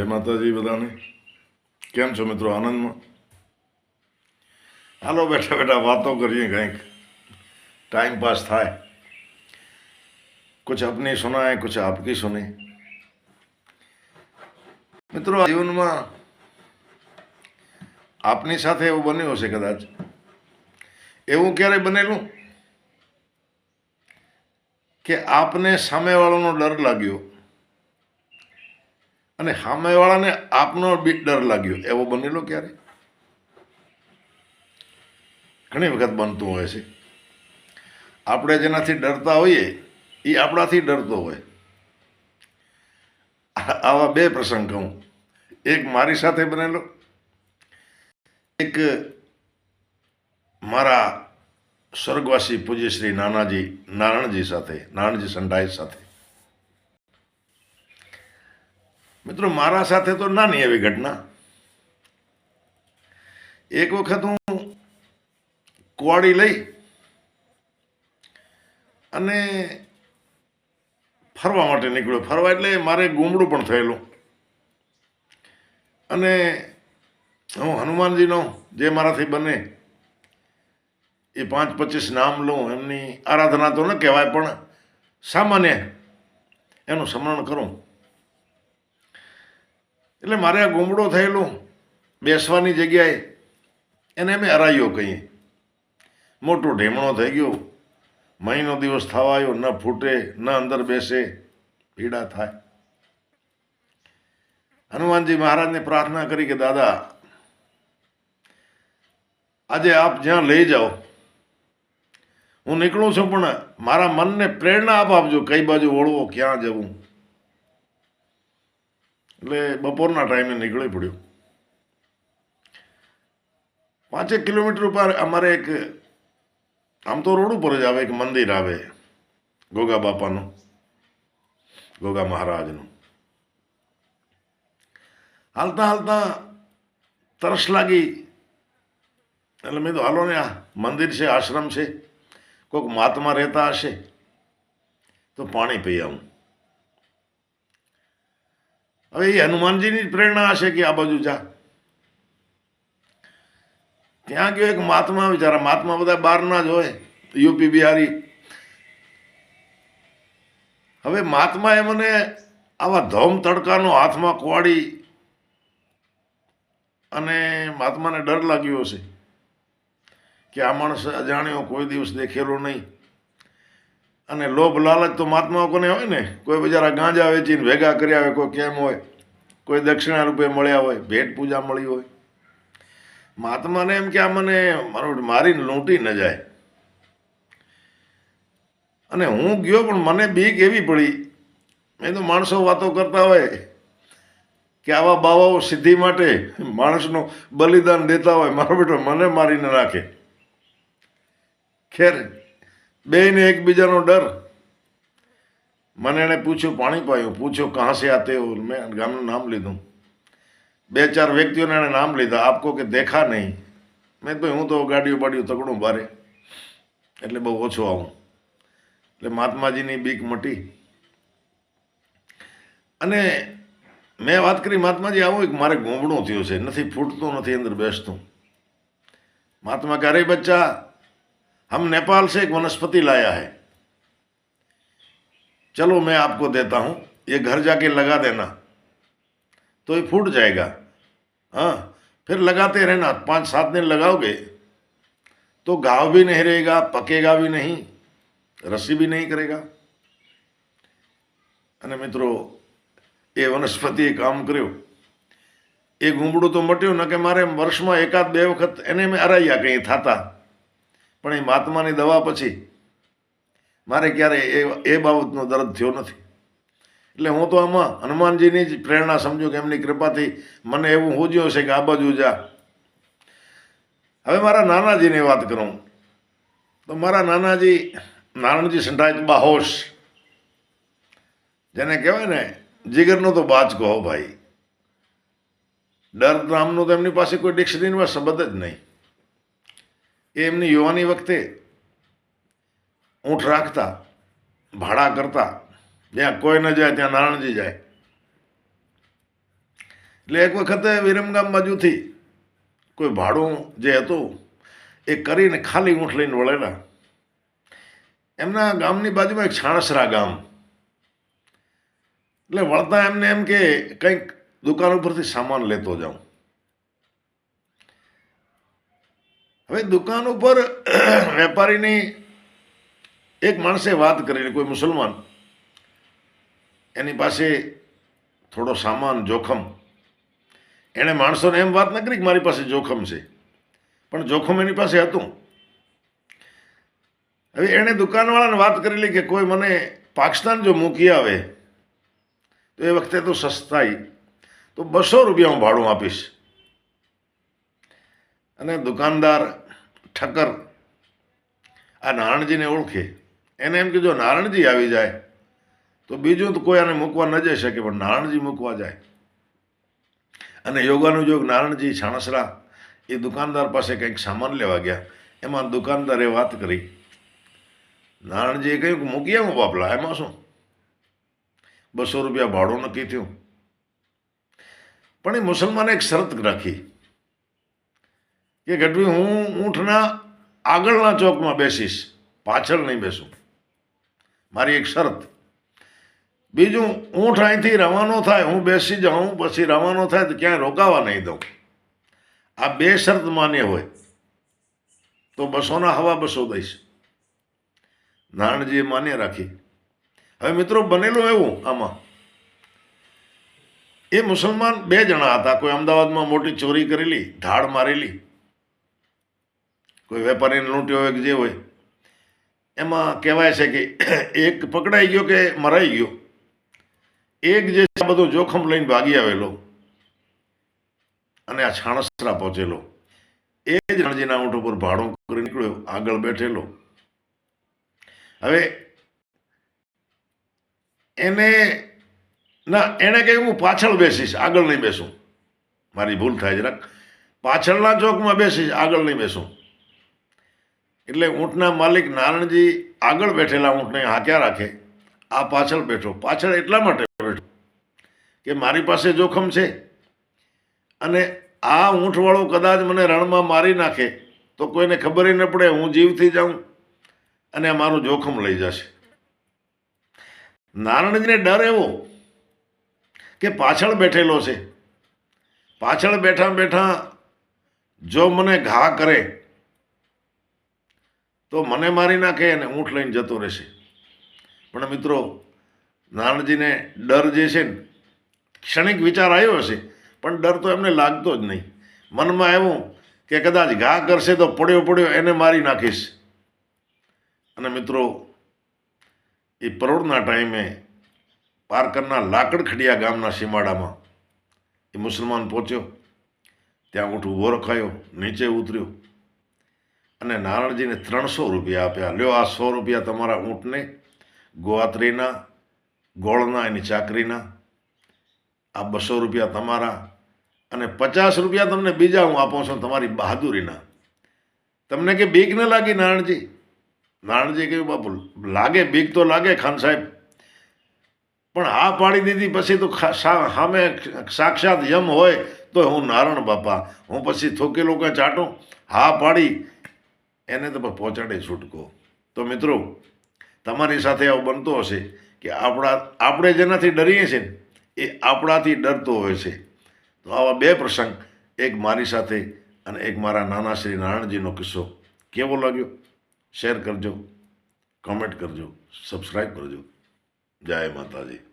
જય માતાજી બધાને? કેમ છો મિત્રો? આનંદમાં? હાલો, બેઠા બેઠા વાતો કરીએ કંઈક. ટાઈમ પાસ થાય. કુછ અપની સુનાય, કુછ આપકી સુને. મિત્રો જીવનમાં આપની સાથે એવું બન્યું હશે કદાચ. એવું ક્યારે બનેલું? કે આપને સામેવાળાનો ડર લાગ્યો. અને સામેવાળાને આપનો બી ડર લાગ્યો. એવો બનેલો ક્યારે? ઘણી વખત બનતું હોય છે. આપણે જેનાથી ડરતા હોઈએ એ આપણાથી ડરતો હોય. આવા બે પ્રસંગ કહું એક મારી સાથે બનેલો, એક મારા સ્વર્ગવાસી પૂજ્યશ્રી નાનાજી નારાયણજી સાથે, નારણજી સંડાઈ સાથે. મિત્રો, મારા સાથે તો નાની એવી ઘટના. એક વખત હું કુવાડી લઈ અને ફરવા માટે નીકળ્યો. ફરવા એટલે મારે ગુમડું પણ થયેલું. અને હું હનુમાનજીનો, જે મારાથી બને, એ પાંચ પચીસ નામ લઉં, એમની આરાધના તો ન કહેવાય, પણ સામાન્ય એનું સ્મરણ કરું. એટલે મારે આ ગુમડો થયેલું, બેસવાની જગ્યાએ, એને અમે હરાયો કહીએ. મોટો ઢેમણો થઈ ગયો. મહિનો દિવસ થવાયો, ન ફૂટે, ન અંદર બેસે, પીડા થાય. હનુમાનજી મહારાજને પ્રાર્થના કરી કે, દાદા, આજે આપ જ્યાં લઈ જાઓ, હું નીકળું છું, પણ મારા મનને પ્રેરણા આપ આપજો, કઈ બાજુ વળવો, ક્યાં જવું. એટલે બપોરના ટાઈમે નીકળી પડ્યું. પાંચેક કિલોમીટર ઉપર અમારે એક, આમ તો રોડ ઉપર જ આવે, એક મંદિર આવે, ગોગા બાપાનું, ગોગા મહારાજનું. હાલતા હાલતા તરસ લાગી. એટલે મેં તો હાલો ને, આ મંદિર છે, આશ્રમ છે, કોઈક મહાત્મા રહેતા હશે, તો પાણી પી આવું. હવે એ હનુમાનજીની જ પ્રેરણા હશે કે આ બાજુ જા. ત્યાં ગયો એક મહાત્મા બિચારા મહાત્મા બધા બહારના જ હોય યુપી, બિહારી. હવે મહાત્માએ મને આવા ધોમ તડકાનો હાથમાં કોવાડી અને મહાત્માને ડર લાગ્યો હશે કે આ માણસ અજાણ્યો કોઈ દિવસ દેખેલો નહીં. અને લોભ લાલચ તો મહાત્માઓ કોને હોય ને? કોઈ બજારા ગાંજા વેચીને ભેગા કર્યા હોય કોઈ કેમ હોય, કોઈ દક્ષિણા રૂપે મળ્યા હોય, ભેટ પૂજા મળી હોય. મહાત્માને એમ કે આ મને મારું મારીને લૂંટી ન જાય. અને હું ગયો પણ મને બીક એવી પડી. મેં તો માણસો વાતો કરતા હોય કે આવા બાવાઓ સિદ્ધિ માટે માણસનું બલિદાન દેતા હોય, મારો બેટો મને મારીને રાખે. ખેર બેયને એકબીજાનો ડર. મને એણે પૂછ્યું પાણી પાયું પૂછ્યું કહાં સે આતે હો મેં ગામનું નામ લીધું. બે ચાર વ્યક્તિઓને એણે નામ લીધા. આપકો કે દેખા નહીં. મેં તો હું તો ગાડીઓ બાડીઓ તકડું ભારે એટલે બહુ ઓછો આવું. એટલે મહાત્માજીની બીક મટી. અને મેં વાત કરી, મહાત્માજી, આવું એક મારે ગોમડું થયું છે. નથી ફૂટતું, નથી અંદર બેસતું. મહાત્મા અરે બચ્ચા हम नेपाल से एक वनस्पति लाया है चलो मैं आपको देता हूँ ये घर जाके लगा देना तो ये फूट जाएगा हाँ फिर लगाते रहना पाँच सात दिन लगाओगे तो घाव भी नहीं रहेगा पकेगा भी नहीं रस्सी भी नहीं करेगा અને મિત્રો એ વનસ્પતિએ કામ કર્યું એ ગુંબડું તો મટ્યું ન કે મારે વર્ષમાં એકાદ બે વખત એને મેં અરાયા કંઈ થતા પણ એ મહાત્માની દવા પછી મારે ક્યારે એ એ બાબતનો દર્દ થયો નથી. એટલે હું તો આમાં હનુમાનજીની જ પ્રેરણા સમજું કે એમની કૃપાથી મને એવું હોજ્યું છે કે આ બાજુ જા. હવે મારા નાનાજીની વાત કરું. તો મારા નાનાજી નારણજી સંઢાજ બાહોશ. જેને કહેવાય ને, જીગરનો તો બાજ કહો ભાઈ. ડર નામનું તો એમની પાસે કોઈ ડિક્શનરીમાં શબ્દ જ નહીં. એ એમની યુવાની વખતે ઊંઠ રાખતા, ભાડા કરતા, જ્યાં કોઈ ન જાય ત્યાં નારણજી જાય. એટલે એક વખતે વિરમગામ બાજુથી કોઈ ભાડું જે હતું, એ કરીને ખાલી ઊંઠ લઈને વળેલા. એમના ગામની બાજુમાં એક છાણસરા ગામ. એટલે વળતા એમને એમ કે કંઈક દુકાન ઉપરથી સામાન લેતો જાઉં. હવે દુકાન ઉપર વેપારીની એક માણસે વાત કરીને કોઈ મુસલમાન. એની પાસે થોડો સામાન, જોખમ. એણે માણસોને એમ વાત ન કરી કે મારી પાસે જોખમ છે. પણ જોખમ એની પાસે હતું. હવે એણે દુકાનવાળાને વાત કરેલી કે કોઈ મને પાકિસ્તાન જો મૂકી આવે, તો એ વખતે તો સસ્તાઈ. તો બસો રૂપિયા હું ભાડું આપીશ. અને દુકાનદાર ઠક્કર. આ નારણજીને ઓળખે. એને એમ કે જો નારણજી આવી જાય. તો બીજું તો કોઈ આને મૂકવા ન જઈ શકે, પણ નારણજી મૂકવા જાય. અને યોગાનુયોગ નારણજી છાણસરા એ દુકાનદાર પાસે કંઈક સામાન લેવા ગયા. એમાં દુકાનદારે વાત કરી. નારણજીએ કહ્યું કે, મૂકી આવું બાપલા, એમાં શું? બસો રૂપિયા ભાડું નક્કી થયું. પણ એ મુસલમાને એક શરત રાખી. કે ગઢવી, હું ઊંઠના આગળના ચોકમાં બેસીશ, પાછળ નહીં બેસું. મારી એક શરત. બીજું ઊંઠ અહીંથી રવાનો થાય, હું બેસી જાઉં, પછી રવાનો થાય, તો ક્યાંય રોકાવા નહીં દઉં. આ બે શરત માન્ય હોય. તો બસોના હવા બસો દઈશ. નારણજીએ માન્ય રાખી. હવે મિત્રો, બનેલું એવું આમાં. એ મુસલમાન બે જણા હતા. કોઈ અમદાવાદમાં મોટી ચોરી કરેલી, ધાડ મારેલી. કોઈ વેપારીને લૂંટ્યો હોય કે જે હોય, એમાં કહેવાય છે કે એક પકડાઈ ગયો કે મરાઈ ગયો. એક જે બધું જોખમ લઈને ભાગી આવેલો અને આ છાણસરા પહોંચેલો. એ જ રણજીના ઊંટ ઉપર ભાડું કરી નીકળ્યો, આગળ બેઠેલો. હવે એને, ના, એણે કહ્યું, હું પાછળ બેસીશ, આગળ નહીં બેસું. મારી ભૂલ થાય જરાક. પાછળના ચોકમાં બેસીશ, આગળ નહીં બેસું. એટલે ઊંટના માલિક નારણજી આગળ બેઠેલા ઊંટને હાંક્યા રાખે. આ પાછળ બેઠો. પાછળ એટલા માટે બેઠો કે મારી પાસે જોખમ છે. અને આ ઊંટવાળો કદાચ મને રણમાં મારી નાખે તો કોઈને ખબર ન પડે હું જીવથી જાઉં અને મારું જોખમ લઈ જશે. નારણજીને ડર એવો કે પાછળ બેઠેલો છે. પાછળ બેઠા બેઠા જો મને ઘા કરે તો મને મારી નાખે અને ઊંટ લઈને જતો રહેશે. પણ મિત્રો નારણજીને ડર જે છે ને, ક્ષણિક વિચાર આવ્યો હશે, પણ ડર તો એમને લાગતો જ નહીં. મનમાં એવું કે કદાચ ઘા કરશે તો પડ્યો પડ્યો એને મારી નાખીશ. અને મિત્રો, એ પરોળના ટાઈમે પારકરના લાકડખડિયા ગામના સીમાડામાં એ મુસલમાન પહોંચ્યો. ત્યાં ઊંટ ઊભો રખાયો, નીચે ઉતર્યો. અને નારણજીને ત્રણસો રૂપિયા આપ્યા. લ્યો, આ સો રૂપિયા તમારા ઊંટને, ગોવાત્રીના, ગોળના, એની ચાકરીના, આ બસો રૂપિયા તમારા, અને પચાસ રૂપિયા તમને બીજા હું આપું છું, તમારી બહાદુરીના. તમને કે બીક ન લાગી નારણજી? નારણજી કહ્યું, બાપુ, લાગે, બીક તો લાગે, ખાન સાહેબ. પણ હા પાડી દીધી, પછી તો સામે સાક્ષાત યમ હોય તો હું નારણ બાપા. હું પછી થોકેલો કાંઈ ચાટું? હા પાડી એને તમે પહોંચાડે છૂટકો. તો મિત્રો, તમારી સાથે આવું બનતો હશે કે આપણા આપણે જેનાથી ડરીએ છીએ ને, એ આપણાથી ડરતો હોય છે. તો આવા બે પ્રસંગ, એક મારી સાથે અને એક મારા નાના શ્રી નારાયણજીનો કિસ્સો કેવો લાગ્યો? શેર કરજો, કમેન્ટ કરજો સબસ્ક્રાઈબ કરજો. જય માતાજી.